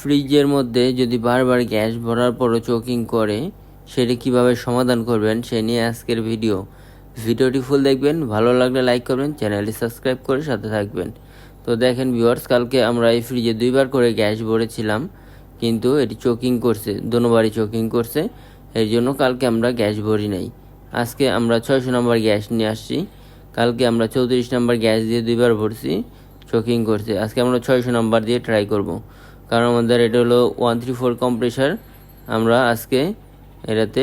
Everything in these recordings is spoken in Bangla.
ফ্রিজের মধ্যে যদি বারবার গ্যাস ভরার পরও চোকিং করে, সেটি কীভাবে সমাধান করবেন সে নিয়ে আজকের ভিডিও। ভিডিওটি ফুল দেখবেন, ভালো লাগলে লাইক করবেন, চ্যানেলটি সাবস্ক্রাইব করে সাথে থাকবেন। তো দেখেন ভিউয়ার্স, কালকে আমরা এই ফ্রিজে দুইবার করে গ্যাস ভরেছিলাম, কিন্তু এটি চোকিং করছে দোনোবারই চোকিং করছে, এর জন্য কালকে আমরা গ্যাস ভরি নাই। আজকে আমরা ছয়শো নম্বর গ্যাস নিয়ে আসছি, কালকে আমরা চৌত্রিশ নম্বর গ্যাস দিয়ে দুইবার ভরছি, চোকিং করছে। আজকে আমরা ছয়শো নাম্বার দিয়ে ট্রাই করব। কারণ আমাদের এটা হলো ওয়ান থ্রি ফোর কম্প্রেসার আমরা আজকে এটাতে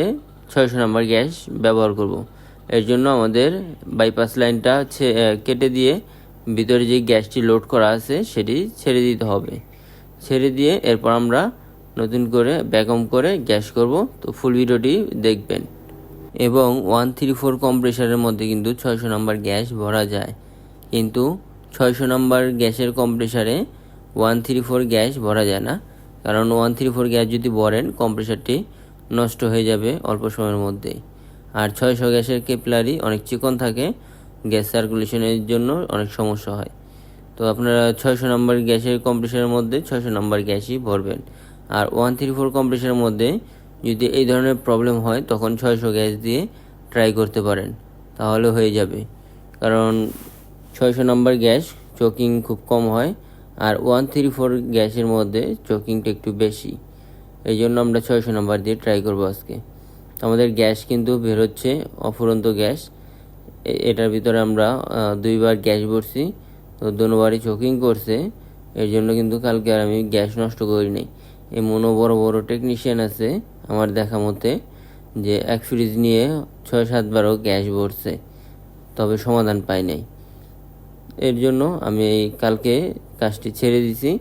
ছয়শো নাম্বার গ্যাস ব্যবহার করব। এর জন্য আমাদের বাইপাস লাইনটা কেটে দিয়ে ভিতরে যে গ্যাসটি লোড করা আছে সেটি ছেড়ে দিতে হবে। ছেড়ে দিয়ে এরপর আমরা নতুন করে ব্যাকম করে গ্যাস করব। তো ফুল ভিডিওটি দেখবেন। এবং ওয়ান থ্রি ফোর কম্প্রেসারের মধ্যে কিন্তু ছয়শো নাম্বার গ্যাস ভরা যায়। কিন্তু ছয়শো নাম্বার গ্যাসের কম্প্রেসারে ওয়ান থ্রি ফোর গ্যাস ভরা যায় না। কারণ ওয়ান থ্রি ফোর গ্যাস যদি ভরেন, কম্প্রেসারটি নষ্ট হয়ে যাবে অল্প সময়ের মধ্যেই। আর ছয়শো গ্যাসের কেপলারি অনেক চিকন থাকে, গ্যাস সার্কুলেশনের জন্য অনেক সমস্যা হয়। তো আপনারা ছয়শো নাম্বার গ্যাসের কম্প্রেসারের মধ্যে ছয়শো নাম্বার গ্যাসই ভরবেন। আর ওয়ান থ্রি ফোর কম্প্রেসারের মধ্যে যদি এই ধরনের প্রবলেম হয়, তখন ছয়শো গ্যাস দিয়ে ট্রাই করতে পারেন। তাহলে হয়ে যাবে। কারণ ছয়শো নাম্বার গ্যাস চোকিং খুব কম হয় আর ওয়ান থ্রি ফোর গ্যাসের মধ্যে চোকিংটা একটু বেশি। এই জন্য আমরা ছয়শো নাম্বার দিয়ে ট্রাই করব আজকে। আমাদের গ্যাস কিন্তু বের হচ্ছে, অফুরন্ত গ্যাস। এটার ভিতরে আমরা দুইবার গ্যাস ভরছি, তো দুবারই চোকিং করছে। এর জন্য কিন্তু কালকে আর আমি গ্যাস নষ্ট করিনি এমনও বড় বড় টেকনিশিয়ান আছে আমার দেখা মতে, যে এক ফ্রিজ নিয়ে ছয় সাতবারও গ্যাস ভরছে, তবে সমাধান পাই নাই। এর জন্য আমি এই কালকে কাজটি ছেড়ে দিছি।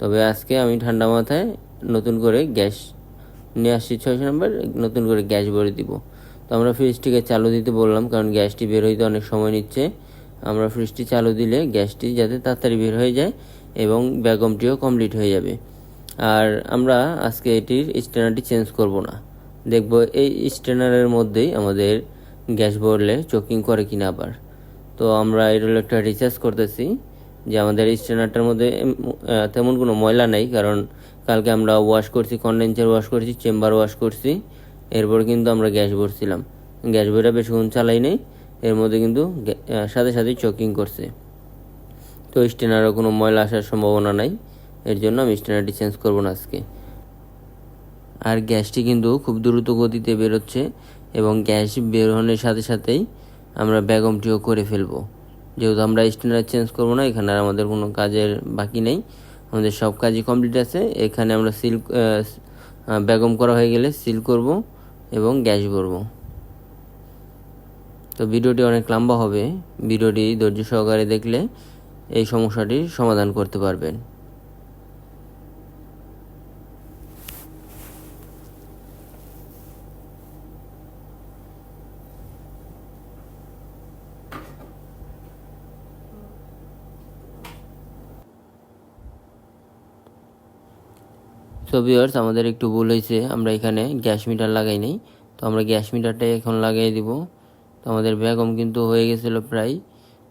তবে আজকে আমি ঠান্ডা মাথায় নতুন করে গ্যাস নিয়ে আসছি ছয়শো নাম্বার, নতুন করে গ্যাস ভরে দিব। তো আমরা ফ্রিজটিকে চালু দিতে বললাম, কারণ গ্যাসটি বের হইতে অনেক সময় নিচ্ছে। আমরা ফ্রিজটি চালু দিলে গ্যাসটি যাতে তাড়াতাড়ি বের হয়ে যায় এবং ব্যাগমটিও কমপ্লিট হয়ে যাবে। আর আমরা আজকে এটির স্ট্যান্ডারটি চেঞ্জ করব না। দেখব এই স্ট্যান্ডারের মধ্যেই আমাদের গ্যাস ভরলে চোকিং করে কিনা আবার। তো আমরা এর একটা রিচার্জ করতেছি, যে আমাদের স্ট্যান্ডারটার মধ্যে তেমন কোনো ময়লা নেই, কারণ কালকে আমরা ওয়াশ করছি কন্ডেন্সার ওয়াশ করছি চেম্বার ওয়াশ করছি, এরপর কিন্তু আমরা গ্যাস ভরছিলাম। গ্যাস ভরা বেশিক্ষণ চালাই নেই, এর মধ্যে কিন্তু সাথে সাথে চকিং করছে। তো স্ট্যান্ডারও কোনো ময়লা আসার সম্ভাবনা নাই, এর জন্য আমি স্ট্যান্ডারটি চেঞ্জ করব না আজকে। আর গ্যাসটি কিন্তু খুব দ্রুত গতিতে বেরোচ্ছে, এবং গ্যাস বেরোনোর সাথে সাথেই আমরা বেগমটিও করে ফেলব। যেহেতু আমরা স্ট্যান্ডার চেঞ্জ করব না, এখানে আর আমাদের কোনো কাজের বাকি নেই। আমাদের সব কাজই কমপ্লিট আছে। এখানে আমরা সিল ব্যাগম করা হয়ে গেলে সিল করব এবং গ্যাস ভরবো। তো ভিডিওটি অনেক লম্বা হবে। ভিডিওটি ধৈর্য সহকারে দেখলে এই সমস্যাটির সমাধান করতে পারবেন। সো ভিউয়ার্স আমাদের একটু ভুল হয়েছে। আমরা এখানে গ্যাস মিটার লাগাই নাই। তো আমরা গ্যাস মিটারটাই এখন লাগাই দিব। তো আমাদের ব্যাগম কিন্তু হয়ে গেছিল প্রায়।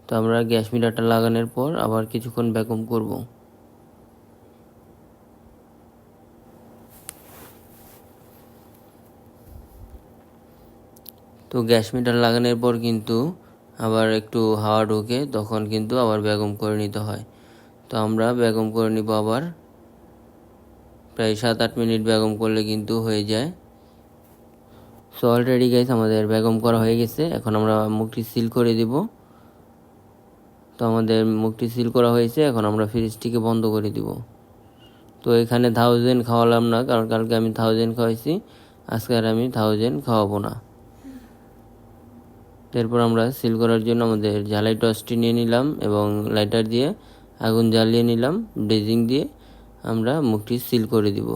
তো আমরা গ্যাস মিটারটা লাগানোর পর আবার কিছুক্ষণ ব্যাকম করব। তো গ্যাস মিটার লাগানোর পর কিন্তু আবার একটু হাওয়া ঢোকে, তখন কিন্তু আবার ব্যাগম করে নিতে হয়। তো আমরা ব্যাগম করে নিব আবার। প্রায় সাত আট মিনিট বেগম করলে কিন্তু হয়ে যায়। সো অলরেডি গাইস আমাদের বেগম করা হয়ে গেছে। এখন আমরা মুখটি সিল করে দিব। তো আমাদের মুখটি সিল করা হয়েছে। এখন আমরা ফ্রিজটিকে বন্ধ করে দিব। তো এখানে থাউজেন্ড খাওয়ালাম না, কারণ কালকে আমি থাউজেন্ড খাওয়াইছি। আজকে আর আমি থাউজেন্ড খাওয়াবো না। এরপর আমরা সিল করার জন্য আমাদের জ্বালাই টসটি নিয়ে নিলাম এবং লাইটার দিয়ে আগুন জ্বালিয়ে নিলাম ব্রেজিং দিয়ে। আমরা মুখটি সিল করে দিব।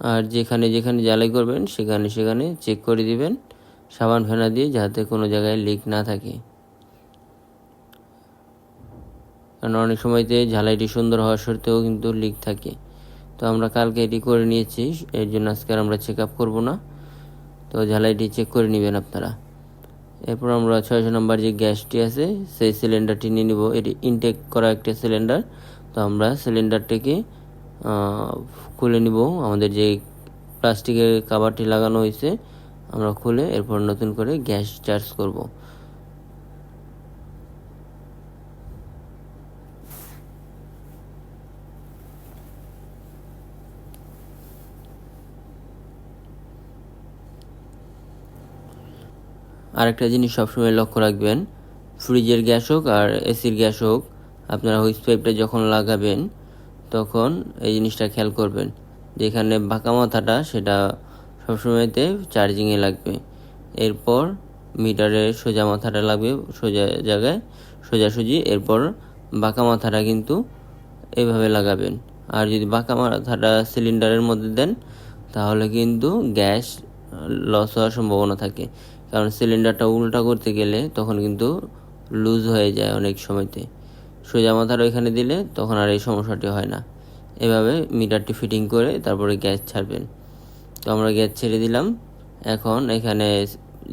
আর যেখানে যেখানে জ্বালাই করবেন, সেখানে সেখানে চেক করে দিবেন, সাবান ফেনা দিয়ে যাতে কোনো জায়গায় লিক না থাকে। কারণ অনেক সময়তে ঝালাইটি সুন্দর হওয়ার সত্ত্বেও কিন্তু লিক থাকে। তো আমরা কালকে এটি করে নিয়েছি, এর জন্য আজকে আমরা চেক আপ করব না। তো ঝালাইটি চেক করে নেবেন আপনারা। এরপর আমরা ছয়শো নম্বর যে গ্যাসটি আছে, সেই সিলিন্ডারটি নিয়ে নিব। এটি ইনটেক করা একটা সিলিন্ডার তো আমরা সিলিন্ডারটিকে খুলে নিব। আমাদের যে প্লাস্টিকের কাভারটি লাগানো হয়েছে, আমরা খুলে এরপর নতুন করে গ্যাস চার্জ করব। আরেকটা জিনিস সবসময় লক্ষ্য রাখবেন, ফ্রিজের গ্যাস হোক আর এসির গ্যাস হোক, আপনারা হুইস পাইপটা যখন লাগাবেন, তখন এই জিনিসটা খেয়াল করবেন। যেখানে বাঁকা মাথাটা, সেটা সবসময়তে চার্জিংয়ে লাগবে। এরপর মিটারের সোজা মাথাটা লাগবে, সোজা জায়গায় সোজাসুজি এরপর বাঁকা মাথাটা কিন্তু এভাবে লাগাবেন। আর যদি বাঁকা মাথাটা সিলিন্ডারের মধ্যে দেন, তাহলে কিন্তু গ্যাস লস হওয়ার সম্ভাবনা থাকে। কারণ সিলিন্ডারটা উল্টা করতে গেলে তখন কিন্তু লুজ হয়ে যায় অনেক সময়তে। সোজা মাথার ওইখানে দিলে তখন আর এই সমস্যাটি হয় না। এভাবে মিটারটি ফিটিং করে তারপরে গ্যাস ছাড়বেন। তো আমরা গ্যাস ছেড়ে দিলাম। এখন এখানে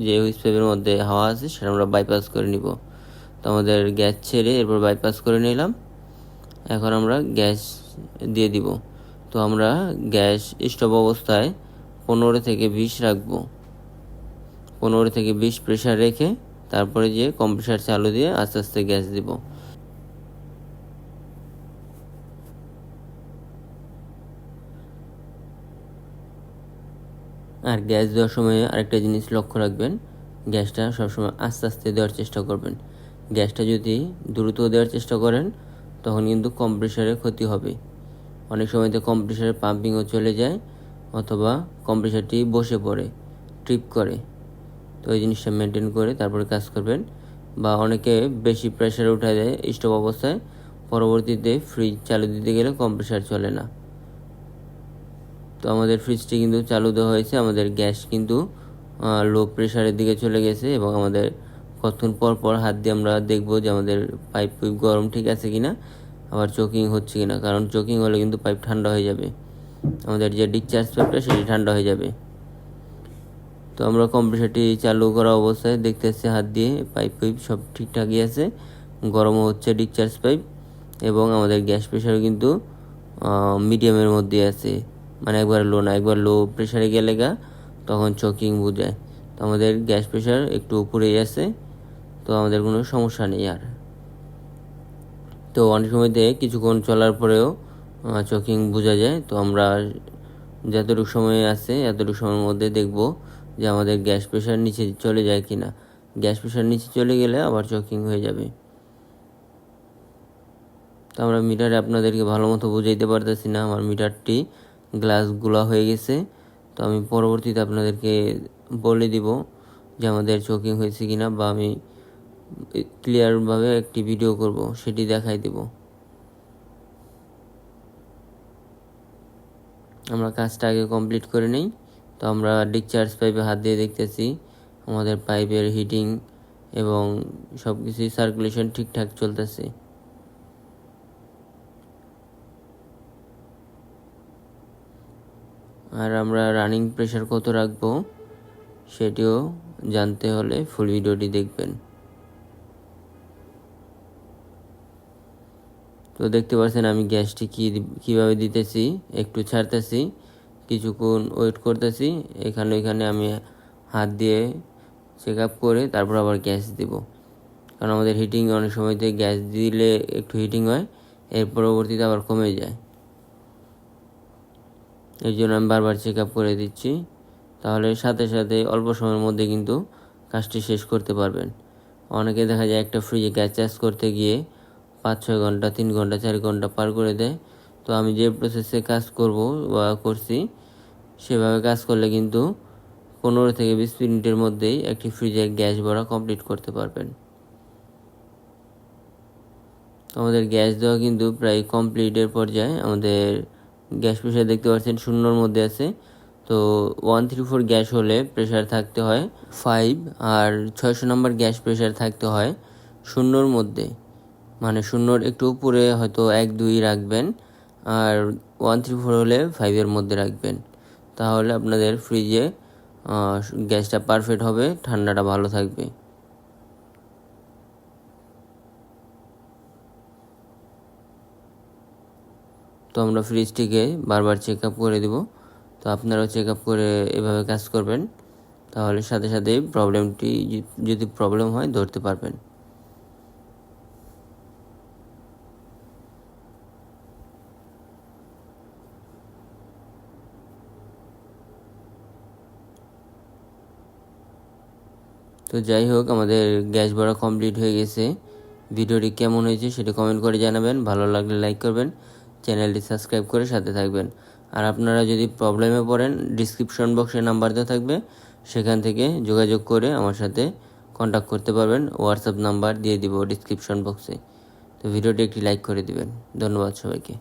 যে হুইস পাইপের মধ্যে হাওয়া আছে সেটা আমরা বাইপাস করে নিব। তো আমাদের গ্যাস ছেড়ে এরপর বাইপাস করে নিলাম। এখন আমরা গ্যাস দিয়ে দিব। তো আমরা গ্যাস স্টোভ অবস্থায় পনেরো থেকে বিশ রাখব। পনেরো থেকে বিশ প্রেশার রেখে তারপরে যে কম্প্রেসার চালু দিয়ে আস্তে আস্তে গ্যাস দিব। আর গ্যাস দেওয়ার সময় আরেকটা জিনিস লক্ষ্য রাখবেন, গ্যাসটা সবসময় আস্তে আস্তে দেওয়ার চেষ্টা করবেন। গ্যাসটা যদি দ্রুত দেওয়ার চেষ্টা করেন, তখন কিন্তু কম্প্রেসারের ক্ষতি হবে। অনেক সময়তে কম্প্রেসারের পাম্পিংও চলে যায়, অথবা কম্প্রেসারটি বসে পড়ে ট্রিপ করে। তো এই জিনিসটা মেনটেন করে তারপরে কাজ করবেন বা অনেকে বেশি প্রেশারে উঠায় দেয় স্টোভ অবস্থায়। পরবর্তীতে ফ্রিজ চালু দিতে গেলে কম প্রেশার চলে না। তো আমাদের ফ্রিজটি কিন্তু চালু দেওয়া হয়েছে, আমাদের গ্যাস কিন্তু লো প্রেশারের দিকে চলে গেছে এবং আমাদের কতক্ষণ পর পর হাত দিয়ে আমরা দেখব যে আমাদের পাইপ পুইপ গরম ঠিক আছে কি না আবার চোকিং হচ্ছে কি না কারণ চোকিং হলে কিন্তু পাইপ ঠান্ডা হয়ে যাবে। আমাদের যে ডিসচার্জ পাইপটা সেটি ঠান্ডা হয়ে যাবে। তো আমরা কম্প্রেসারটি চালু করা অবস্থায় দেখতেছি হাত দিয়ে, পাইপ পাইপ সব ঠিকঠাকই আছে, গরমও হচ্ছে ডিসচার্জ পাইপ এবং আমাদের গ্যাস প্রেশারও কিন্তু মিডিয়ামের মধ্যে আছে। মানে একবার লো না, একবার লো প্রেশারে গেলে গা, তখন চকিং বোঝায়। তো আমাদের গ্যাস প্রেশার একটু উপরেই আছে, তো আমাদের কোনো সমস্যা নেই আর। তো অনেক সময়তে কিছুক্ষণ চলার পরেও চকিং বোঝা যায়। তো আমরা যতটুকু সময় আছে, এতটুকু সময়ের মধ্যে দেখব যে আমাদের গ্যাস প্রেশার নিচে চলে যায় কি না গ্যাস প্রেশার নিচে চলে গেলে আবার চকিং হয়ে যাবে। তো আমরা মিটারে আপনাদেরকে ভালো মতো বুঝাইতে পারতেছি না, আমার মিটারটি গ্লাসগুলো হয়ে গেছে। তো আমি পরবর্তীতে আপনাদেরকে বলে দিব যে আমাদের চোকিং হয়েছে কি না বা আমি ক্লিয়ারভাবে একটি ভিডিও করব, সেটি দেখাই দেব। আমরা কাজটা আগে কমপ্লিট করে নেই। তো আমরা ডিসচার্জ পাইপে হাত দিয়ে দেখতেছি, আমাদের পাইপের হিটিং এবং সব কিছুই সার্কুলেশন ঠিকঠাক চলতেছে। আর আমরা রানিং প্রেশার কত রাখব, সেটিও জানতে হলে ফুল ভিডিওটি দেখবেন। তো দেখতে পাচ্ছেন আমি গ্যাসটি কী, কীভাবে দিতেছি, একটু ছাড়তেছি। কিছুক্ষণ ওয়েট করতেছি। এখানে এখানে আমি হাত দিয়ে চেক আপ করে তারপর আবার গ্যাস দিব। কারণ আমাদের হিটিং অনেক সময়তে গ্যাস দিলে একটু হিটিং হয়, এর পরবর্তীতে আবার কমে যায়। এই জন্য আমি বারবার চেক আপ করে দিচ্ছি। তাহলে সাথে সাথে অল্প সময়ের মধ্যে কিন্তু কাজটি শেষ করতে পারবেন। অনেকে দেখা যায় একটা ফ্রিজে গ্যাস চার্জ করতে গিয়ে পাঁচ ছয় ঘণ্টা, তিন ঘণ্টা, চার ঘণ্টা পার করে দেয়। তো আমি যে প্রসেসে কাজ করব বা করছি, সেভাবে কাজ করলে কিন্তু পনেরো থেকে বিশ মিনিটের মধ্যেই একটি ফ্রিজে গ্যাস ভরা কমপ্লিট করতে পারবেন। আমাদের গ্যাস দেওয়া কিন্তু প্রায় কমপ্লিটের পর্যায়ে আমাদের গ্যাস প্রেশার দেখতে পাচ্ছেন শূন্যর মধ্যে আছে। তো ওয়ান থ্রি ফোর গ্যাস হলে প্রেশার থাকতে হয় ফাইভ আর ছয়শো নম্বর গ্যাস প্রেশার থাকতে হয় শূন্যর মধ্যে। মানে শূন্যর একটু উপরে হয়তো এক দুই রাখবেন। আর ওয়ান থ্রি ফোর হলে ফাইভের মধ্যে রাখবেন। তাহলে আপনাদের ফ্রিজে গ্যাসটা পারফেক্ট হবে, ঠান্ডাটা ভালো থাকবে। তো আমরা ফ্রিজটিকে বারবার চেক আপ করে দেব। তো আপনারাও চেক আপ করে এভাবে কাজ করবেন। তাহলে সাথে সাথে প্রবলেমটি যদি প্রবলেম হয়, ধরতে পারবেন। তো যাই হোক, আমাদের গ্যাস ভরা কমপ্লিট হয়ে গেছে। ভিডিওটি কেমন হয়েছে সেটা কমেন্ট করে জানাবেন। ভালো লাগলে লাইক করবেন। চ্যানেলটি সাবস্ক্রাইব করে সাথে থাকবেন। আর আপনারা যদি প্রবলেমে পড়েন ডিসক্রিপশন বক্সে নাম্বার দেওয়া থাকবে। সেখান থেকে যোগাযোগ করে আমার সাথে কন্ট্যাক্ট করতে পারবেন। হোয়াটসঅ্যাপ নাম্বার দিয়ে দিব ডিসক্রিপশন বক্সে তো ভিডিওটি একটি লাইক করে দিবেন। ধন্যবাদ সবাইকে।